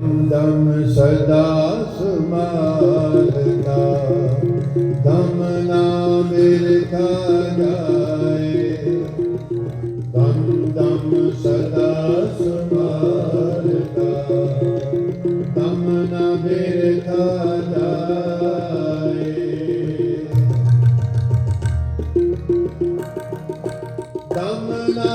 ਦਮ ਸਦਾ ਸਮਾਰਨਾ ਦਮ ਨਾ ਮੇਰੇ ਕਾ ਜਾਏ। ਦਮ ਦਮ ਸਦਾ ਸਮਾਰਨਾ ਦਮ ਨਾ ਮੇਰੇ ਕਾ ਜਾਏ। ਦਮ ਨਾ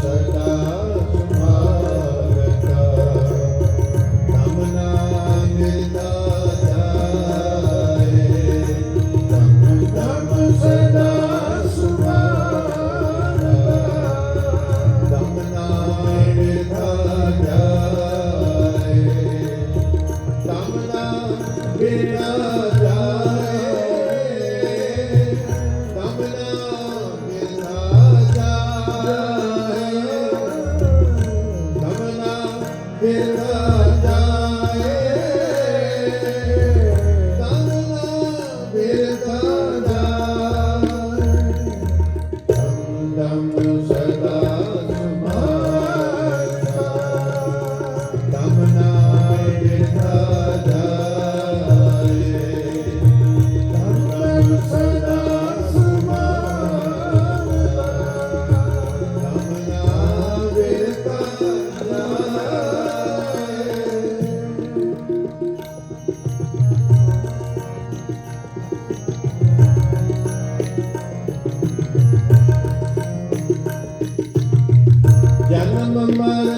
Santa Mama.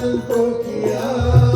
ਨਾਮ ਸੰਤੋਖਿਆ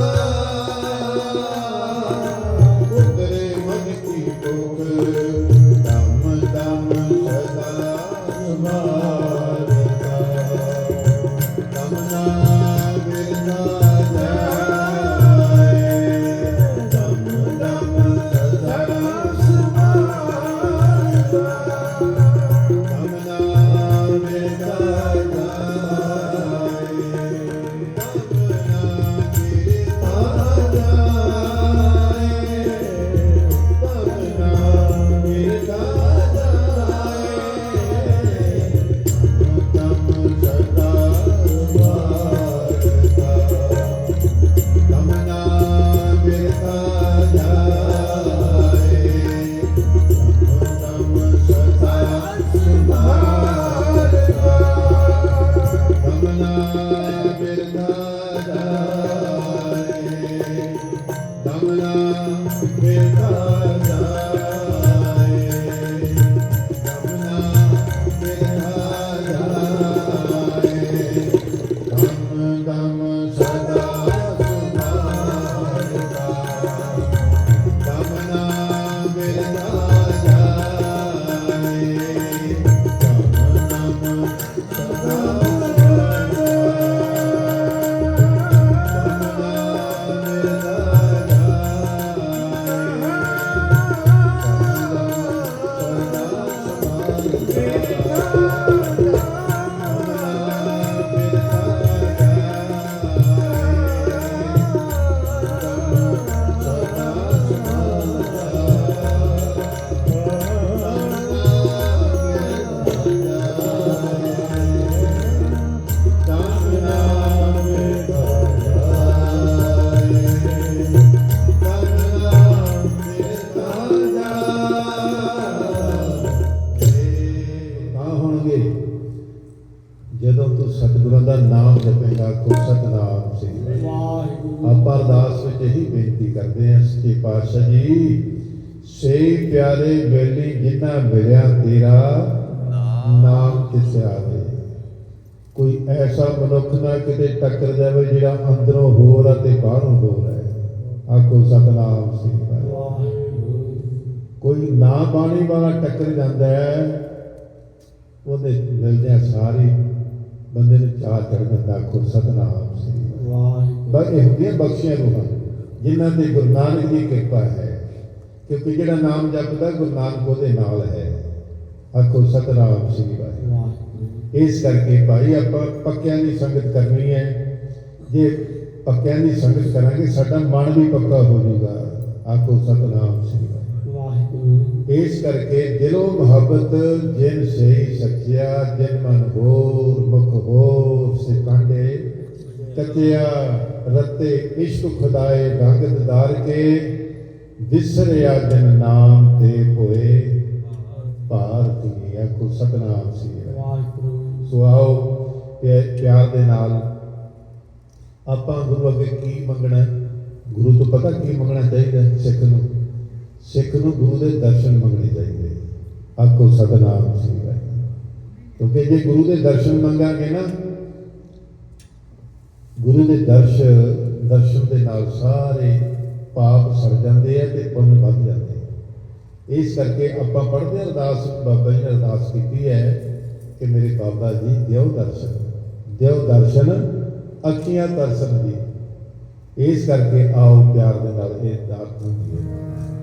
ਪਿਆਰੇ ਬੇਲੀ ਜਿਨ੍ਹਾਂ ਮਿਲਿਆ ਤੇਰਾ ਨਾਮ। ਕਿਸ ਆਵੇ। ਕੋਈ ਐਸਾ ਮਨੁੱਖ ਨਾ ਕਿਤੇ ਟੱਕਰ ਜਾਵੇ ਜਿਹੜਾ ਅੰਦਰੋਂ ਹੋਰ ਅਤੇ ਬਾਹਰੋਂ ਹੋਰ ਹੈ। ਆਖੋ ਸਤਨਾਮ ਵਾਹਿਗੁਰੂ। ਕੋਈ ਨਾ ਬਾਣੀ ਵਾਲਾ ਟੱਕਰ ਜਾਂਦਾ ਹੈ ਉਹਦੇ ਮਿਲਦਿਆਂ ਸਾਰੇ ਬੰਦੇ ਨੂੰ ਚਾਹ ਚੜ ਜਾਂਦਾ ਆਖੋ ਸਤਨਾਮ ਸ੍ਰੀ ਵਾਹਿਗੁਰੂ। ਬਸ ਇਹ ਹੁੰਦੀਆਂ ਬਖਸ਼ੀਆਂ ਰੂਹਾਂ ਜਿਨ੍ਹਾਂ ਤੇ ਗੁਰੂ ਨਾਨਕ ਦੀ ਕਿਰਪਾ ਹੈ। ਕਿਉਂਕਿ ਜਿਹੜਾ ਨਾਮ ਜਪਦਾ ਗੁਰੂ ਨਾਨਕ ਉਹਦੇ ਨਾਲ ਹੈ। ਆਖੋ ਸਤਨਾਮ ਸ੍ਰੀ ਵਾਹਿਗੁਰੂ। ਇਸ ਕਰਕੇ ਭਾਈ ਆਪਾਂ ਪੱਕਿਆਂ ਦੀ ਸੰਗਤ ਕਰਨੀ ਹੈ। ਜੇ ਪੱਕਿਆਂ ਦੀ ਸੰਗਤ ਕਰਾਂਗੇ ਸਾਡਾ ਮਨ ਵੀ ਪੱਕਾ ਹੋ ਜਾਊਗਾ। ਆਖੋ ਸਤਨਾਮ ਸ੍ਰੀ ਵਾਹਿਗੁਰੂ। ਇਸ ਕਰਕੇ ਦਿਲੋਂ ਮੁਹੱਬਤ ਜਿਨ ਸਹੀ ਸੱਚਿਆ ਜਿਨ ਮਨ ਹੋਰ ਮੁਖ ਹੋਰ ਸਿਕੰਡੇ ਕੱਚਿਆ ਰਤੇ ਇਸ਼ਕ ਖੁਦਾਏ ਰੰਗ ਦਿਦਾਰ ਕੇ। ਵਿਸਰਿਆ ਜਨ ਨਾਮ ਤੇ ਹੋਏ। ਭਾਰਤੀ ਆਖੋ ਸਤਨਾਮ ਸ੍ਰੀ ਵਾਹਿਗੁਰੂ। ਸੋ ਆਓ ਪਿਆ- ਪਿਆਰ ਦੇ ਨਾਲ ਆਪਾਂ ਗੁਰੂ ਅੱਗੇ ਕੀ ਮੰਗਣਾ? ਗੁਰੂ ਤੋਂ ਪਤਾ ਕੀ ਮੰਗਣਾ ਚਾਹੀਦਾ ਸਿੱਖ ਨੂੰ? ਸਿੱਖ ਨੂੰ ਗੁਰੂ ਦੇ ਦਰਸ਼ਨ ਮੰਗਣੇ ਚਾਹੀਦੇ ਆਖੋ ਸਤਨਾਮ ਵਾਹਿਗੁਰੂ ਕਿਉਂਕਿ ਜੇ ਗੁਰੂ ਦੇ ਦਰਸ਼ਨ ਮੰਗਾਂਗੇ ਨਾ ਗੁਰੂ ਦੇ ਦਰਸ਼ ਦਰਸ਼ਨ ਦੇ ਨਾਲ ਸਾਰੇ ਪਾਪ ਸੜ ਜਾਂਦੇ ਆ ਤੇ ਪੁੰਨ ਵੱਧ ਜਾਂਦੇ ਇਸ ਕਰਕੇ ਆਪਾਂ ਪੜ੍ਹਦੇ ਹਾਂ, ਅਰਦਾਸ ਬਾਬਾ ਜੀ ਨੇ ਅਰਦਾਸ ਕੀਤੀ ਹੈ ਕਿ ਮੇਰੇ ਬਾਬਾ ਜੀ ਦਿਓ ਦਰਸ਼ਨ ਦਿਓ ਦਰਸ਼ਨ ਅੱਖੀਆਂ ਤਰਸਨ ਦੀ ਇਸ ਕਰਕੇ ਆਓ ਪਿਆਰ ਦੇ ਨਾਲ ਇਹ ਅਰਦਾਸ ਹੁੰਦੀ ਹੈ।